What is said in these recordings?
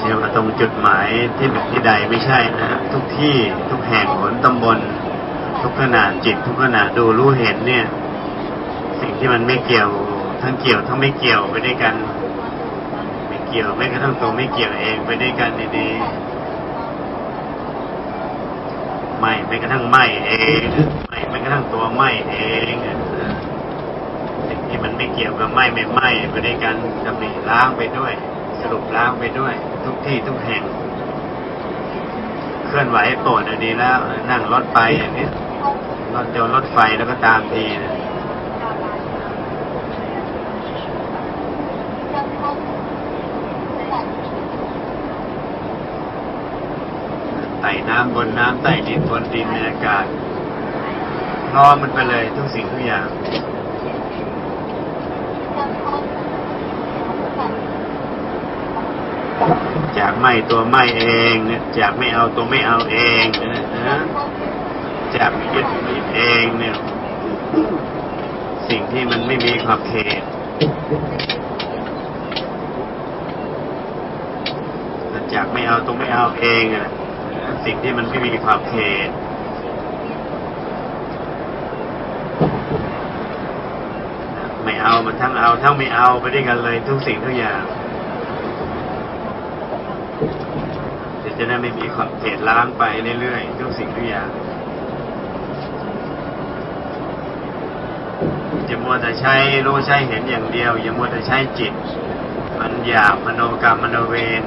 ใช่ว่าตรงจุดหมายที่ที่ใดไม่ใช่นะ ทุกที่ทุกแห่งหนตำบล ทุกขณะจิต ทุกขณะดูรู้เห็นเนี่ย สิ่งที่มันไม่เกี่ยว ทั้งเกี่ยวทั้งไม่เกี่ยวไปด้วยกัน ไม่เกี่ยวไม่กระทั่งตัวไม่เกี่ยวเองไปด้วยกันดีๆไม่ไม่กระทั่งไม่เองไม่ไม่กระทั่งตัวไม่เองสิ่งที่มันไม่เกี่ยวกับไม่ไม่ไม่ไปด้วยกันดำริล้างไปด้วยสรุปล้างไปด้วย ทุกที่ทุกแห่ง เคลื่อนไหวโปรดอะดีแล้ว นั่งรถไปอย่างนี้รถยนต์รถไฟแล้วก็ตามทีนะไต่น้ำบนน้ำไต่ดินบนดินในอากาศพร้อมันไปเลยทุกสิ่งทุกอย่าง จากไม่ตัวไม่เองเนี่ยจากไม่เอาตัวไม่เอาเองนะจากยึดไม่ยึดเองเนี่ย สิ่งที่มันไม่มีขอบเขตจากไม่เอาตัวไม่เอาเองอะสิ่งที่มันไม่มีขอบเขตไม่เอามันทั้งเอาทั้งไม่เอาไปด้วยกันเลยทุกสิ่งทุกอย่างเดี๋ยว จะได้ไม่มีขอบเขตล้างไปเรื่อยๆทุกสิ่งทุกอย่างอย่ามัวแต่ใช้รู้ใช้เห็นอย่างเดียว อย่ามัวแต่ใช้จิต มันหยาบมโนกรรมมโนเวร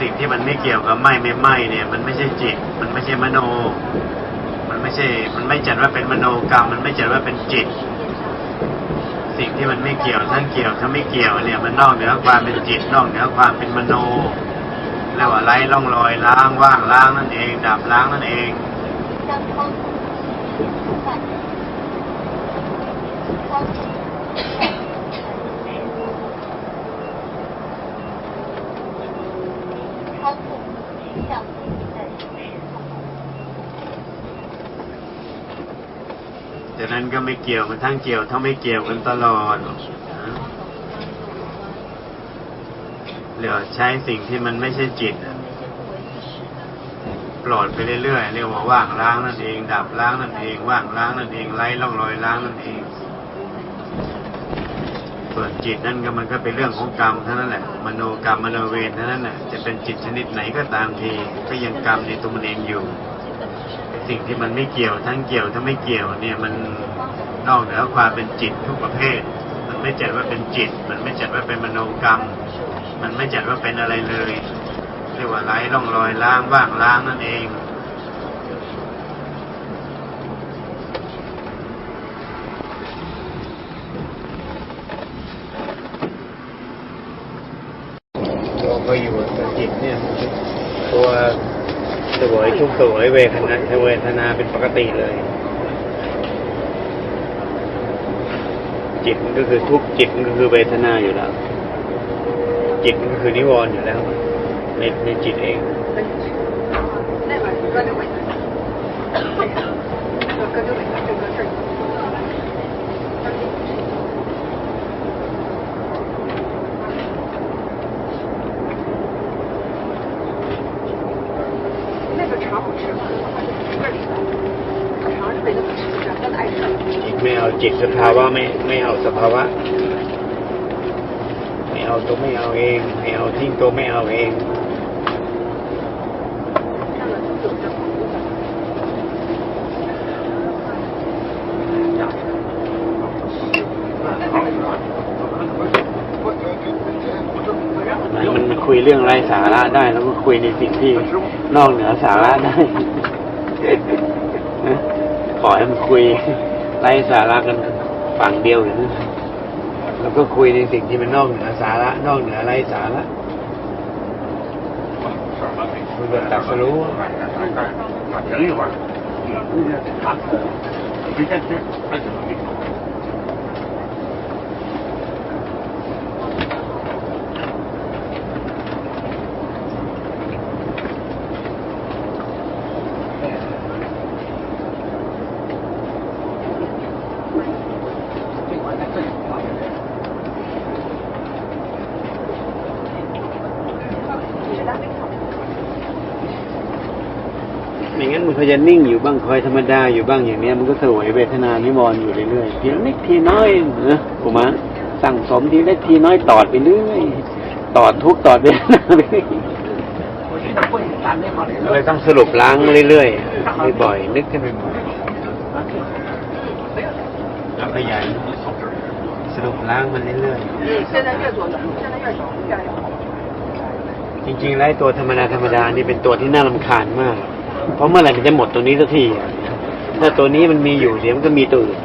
สิ่งที่มันไม่เกี่ยวกับไม่ไม่ไม่เนี่ย มันไม่ใช่จิต มันไม่ใช่มโน มันไม่ใช่ มันไม่จัดว่าเป็นมโนกรรม มันไม่จัดว่าเป็นจิต สิ่งที่มันไม่เกี่ยวทั้งเกี่ยวทั้งไม่เกี่ยวเนี่ย มันนอกเหนือความเป็นจิตนอกเหนือความเป็นมโน เรียกว่าไร้ร่องรอยล้างว่างล้างนั่นเอง ดับล้างนั่นเองจากนั้นก็ไม่เกี่ยวมันทั้งเกี่ยวทั้งไม่เกี่ยวกันตลอดนะ เหลือใช้สิ่งที่มันไม่ใช่จิตปลอดไปเรื่อยๆเรียกว่าว่างล้างนั่นเอง ดับล้างนั่นเอง ว่างล้างนั่นเองไร้ร่องรอยล้างนั่นเองส่วนจิตนั่นก็มันก็เป็นเรื่องของกรรมเท่านั้นแหละมโนกรรมมโนเวรเท่านั้นแหละจะเป็นจิตชนิดไหนก็ตามทีก็ยังกรรมในตัวมันเองอยู่สิ่งที่มันไม่เกี่ยวทั้งเกี่ยวทั้งไม่เกี่ยวเนี่ยมันนอกเหนือความเป็นจิตทุกประเภท มันไม่จัดว่าเป็นจิต มันไม่จัดว่าเป็นมโนกรรม มันไม่จัดว่าเป็นอะไรเลยเรียกว่าไร้ร่องรอยล้างว่างล้างนั่นเองตัวก็อยู่กับจิตเนี่ย ตัวสวยทุกสวยเวทนาเวทนาเป็นปกติเลยจิตมันก็คือทุกจิตมันก็คือเวทนาอยู่แล้ว จิตมันคือนิวรณ์อยู่แล้วในในจิตเองจิตสภาวะไม่ไม่เอาสภาวะ เอาตัวไม่เอาเอง ไม่เอาทิ้งตัวไม่เอาเองมันคุยเรื่องไร้สาระได้ แล้วก็คุยในสิ่งที่นอกเหนือสาระได้ขอให้มันคุยไร้สาระกันฝั่งเดียวอย่งน แล้วก็คุยในสิ่งที่มันนอกเหนือสาระ นอกเหนืออะไรสาระคุณก็ตักรู้อย่างนี้ว่า ไม่งั้นมันก็จะนิ่งอยู่บ้างคอยธรรมดาอยู่บ้างอย่างเนี้ยมันก็สวยเวทนานิวรณ์อยู่เรื่อยๆเพียงนิดทีน้อยนะอุมาสั่งสมทีเล็กทีน้อยตอดไปเรื่อยตอดทุกตอดเวทนาไปเลยต้องสรุปล้างเรื่อยๆบ่อยๆนึกขึ้นไปบ่อยขยันสรุปล้างมันเรื่อยๆจริงๆไล้ตัวธรรมดาธรรมดานี่เป็นตัวที่น่าลำคาญมาก เพราะเมื่อไหร่มันจะหมดตัวนี้สักทีอะถ้าตัวนี้มันมีอยู่เดี๋ยวมันก็มีตัวอื่น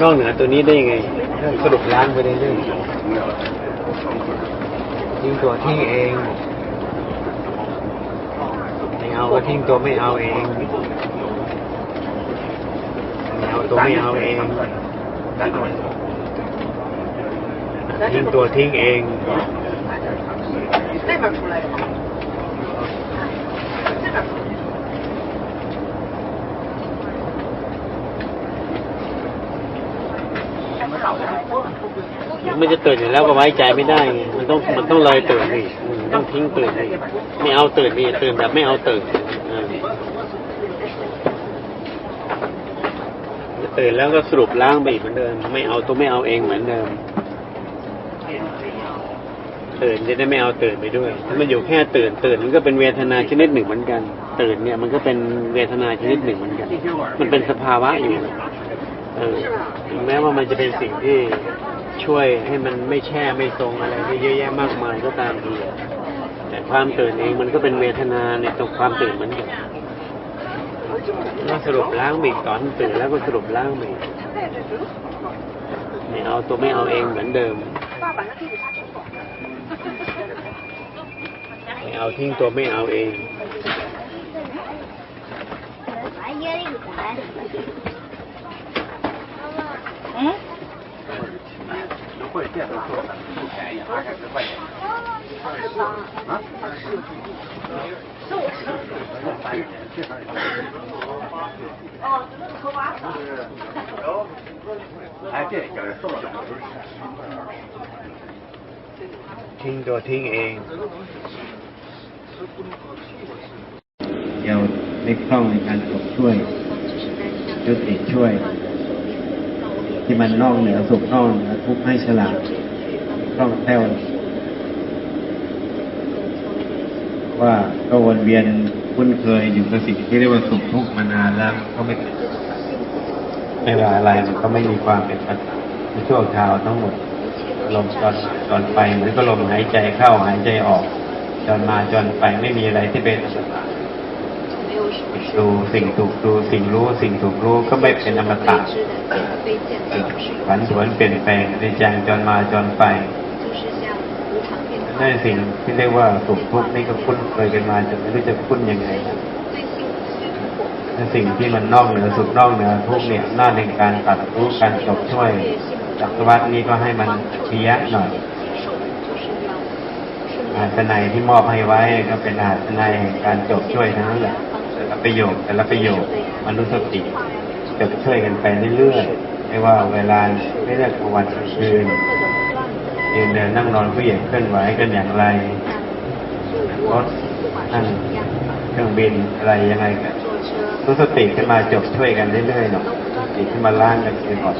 นอกเหนือตัวนี้ได้ยังไงก็สรุปล้างไปเรื่อยๆทิ้งตัวทิ้งเองไม่เอาก็ทิ้งตัวไม่เอาเองไม่เอาตัวไม่เอาเองทิ้งตัวทิ้งเอง มันจะตื่นอยู่แล้วก็ไว้ใจไม่ได้ไงมันต้องมันต้องเลยตื่นนี่ต้องทิ้งตื่นนี่ไม่เอาตื่นนี่ตื่นแบบไม่เอาตื่นเออจะตื่นแล้วก็สรุปล้างไปอีกเหมือนเดิม ไม่เอาตัวไม่เอาเองเหมือนเดิมตื่นจะได้ไม่เอาตื่นไปด้วย ถ้ามันอยู่แค่ตื่นตื่นมันก็เป็นเวทนาชนิดหนึ่งเหมือนกัน ตื่นเนี่ยมันก็เป็นเวทนาชนิดหนึ่งเหมือนกัน มันเป็นสภาวะอยู่เออถึงแม้ว่ามันจะเป็นสิ่งที่ ช่วยให้มันไม่แช่ไม่ทรงอะไรเยอะแยะมากมายก็ตามทีแต่ความตื่นเองมันก็เป็นเวทนาในตัวความตื่นเหมือนกันก็สรุปล้างเบรกตอนตื่นแล้วก็สรุปล้างเบรกไม่เอาตัวไม่เอาเองเหมือนเดิมไม่เอาทิ้งตัวไม่เอาเอง嗯。优惠店都做的不便宜，二十块钱。啊？哦，这个是头发。哎，这个送了。 ทิ้งตัวทิ้งเองเดี๋ยวไม่คล่องในการกดช่วยยุติช่วย ที่มันนอกเหนือสุขนอกเหนือทุกข์ให้ฉลาดคล่องแคล่วว่าก็วนเวียนคุ้นเคยอยู่กับสิ่งที่เรียกว่าสุขทุกข์มานานแล้วก็ไม่ไม่ว่าอะไรมันก็ไม่มีความเป็นปัจจุบันในชั่วคราวทั้งหมดลมจอนจอนไปเหมือนก็ลมหายใจเข้าหายใจออกจอนมาจอนไปไม่มีอะไรที่เป็นอมตะ ดูสิ่งถูกดูสิ่งรู้สิ่งถูกรู้ก็ไม่เป็นอมตะผันผวนเปลี่ยนแปลงในจังจนมาจนไปนั่นสิ่งที่เรียกว่าสุขทุกข์นี่ก็คุ้นเคยกันมาจนไม่รู้จะคุ้นยังไงนั่นสิ่งที่มันนอกเหนือสุขนอกเหนือทุกเนี่ยหน้าในการตัดรู้การจบช่วยจักรวรรดินี้ก็ให้มันเชียะหน่อยอาสนัยที่มอบให้ไว้ก็เป็นอาสนัยแห่งการจบช่วยทั้งนั้นแหละ แต่ละประโยคแต่ละประโยคมนุสติจบช่วยกันไปเรื่อยๆไม่ว่าเวลาไม่เลือกกลางวันกลางคืนยืนเดินนั่งนอนผู้เหยียดเคลื่อนไหวกันอย่างไรรถนั่งเครื่องบินอะไรยังไงกันนุสติขึ้นมาจบช่วยกันเรื่อยๆหน่อยสติขึ้นมาล้างกันไปก่อน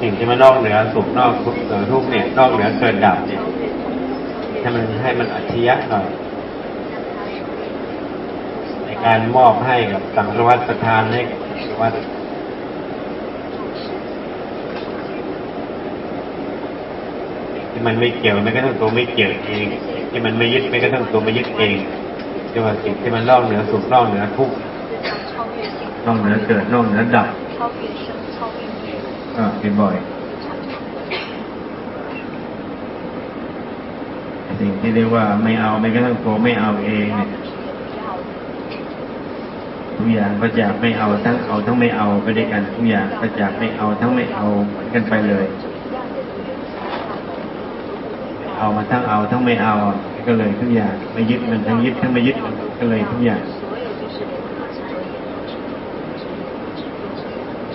สิ่งที่มันนอกเหนือสุขนอกทุกข์เหนือทุกข์เนี่ยนอกเหนือเกิดดับเนี่ยให้มันให้มันอัจฉริยะหน่อยใน การมอบให้กับสังฆวัตประทานให้กับสังฆวัตที่มันไม่เกี่ยวไม่ก็ต้องตัวไม่เกี่ยวเอง ที่มันไม่ยึดไม่ก็ต้องตัวไม่ยึดเองเรียกว่าสิ่งที่มันนอกเหนือสุขนอกเหนือทุกข์นอกเหนือเกิดนอกเหนือดับอ่าเป็นบ่อยสิ่งที่เรียกว่าไม่เอาไม่กระทั่งตัวไม่เอาเองเนี่ย ทุกอย่างประจักไม่เอาทั้งเอาทั้งไม่เอาไปด้วยกันทุกอย่างประจักไม่เอาทั้งไม่เอากันไปเลย เอามาทั้งเอาทั้งไม่เอาก็เลยทุกอย่างไม่ยึดมันทั้งยึดทั้งไม่ยึดก็เลยทุกอย่าง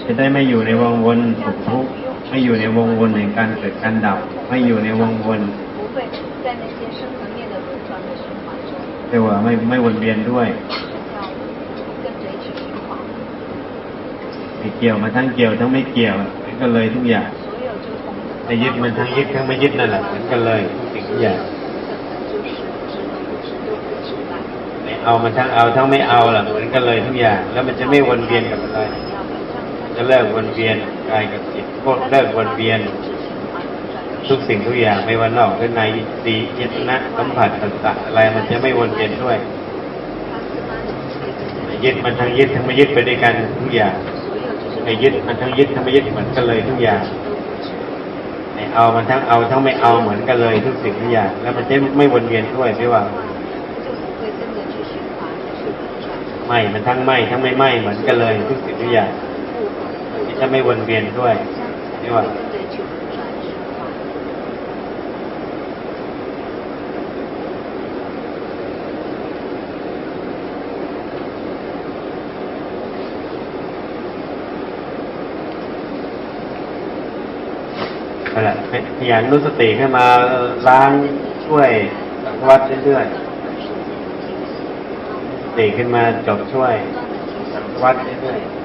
จะได้ไม่อยู่ในวงวนสุขทุกข์ไม่อยู่ในวงวนแห่งการเกิดการดับ ไม่อยู่ในวงวนแต่ว่าไม่ไม่วนเวียนด้วย เกี่ยวมาทั้งเกี่ยวทั้งไม่เกี่ยวมันก็เลยทุกอย่างจะยึดมันทั้งยึดทั้งไม่ยึดนั่นแหละมันก็เลยทุกอย่างเอามันทั้งเอาทั้งไม่เอาล่ะมันก็เลยทุกอย่าง แล้วมันจะไม่วนเวียนกับอะไรจะเลิกวนเวียนกายกับจิตพวกเลิกวนเวียน ทุกสิ่งทุกอย่างไม่ว่านอกหรือในสีเจตนะสัมผัสต่างๆอะไรมันจะไม่วนเวียนด้วยยึดมันทั้งยึดทั้งไม่ยึดไปด้วยกันทุกอย่าง ไอ้ยึดมันทั้งยึดทั้งไม่ยึดเหมือนกันเลยทุกอย่างไอ้เอามันทั้งเอาทั้งไม่เอาเหมือนกันเลยทุกสิ่งทุกอย่างแล้วมันจะไม่วนเวียนด้วยไม่ว่าไม่มันทั้งไม่ทั้งไม่ไม่เหมือนกันเลยทุกสิ่งทุกอย่างมันจะไม่วนเวียนด้วยไม่ว่านั่นแหละ พยายามรู้สติขึ้นมาล้างช่วยวัดเรื่อยๆสติขึ้นมาจบช่วยวัดเรื่อยๆ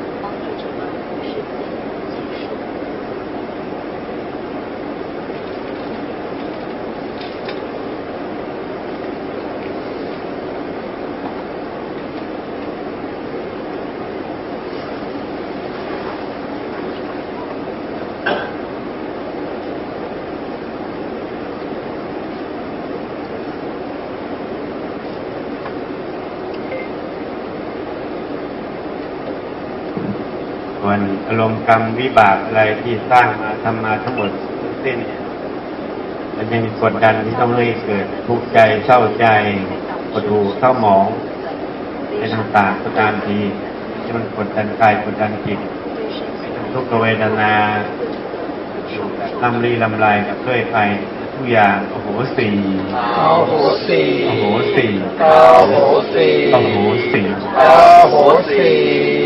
ส่วนอารมณ์กรรมวิบากอะไรที่สร้างมาทำมาทั้งหมดทั้งสิ้นเนี่ยมันยังมีกดดันที่ต้องให้เกิดทุกข์ใจเศร้าใจปวดหูเศร้าหมองในต่างๆก็ตามทีที่มันกดดันกายกดดันจิตทุกขเวทนาลำลีลำลายกับเคยไปทุกอย่างโอ้โหสี่อาโหสีโอ้โหสี่อาโหสีโอ้โหสี่อาโหสี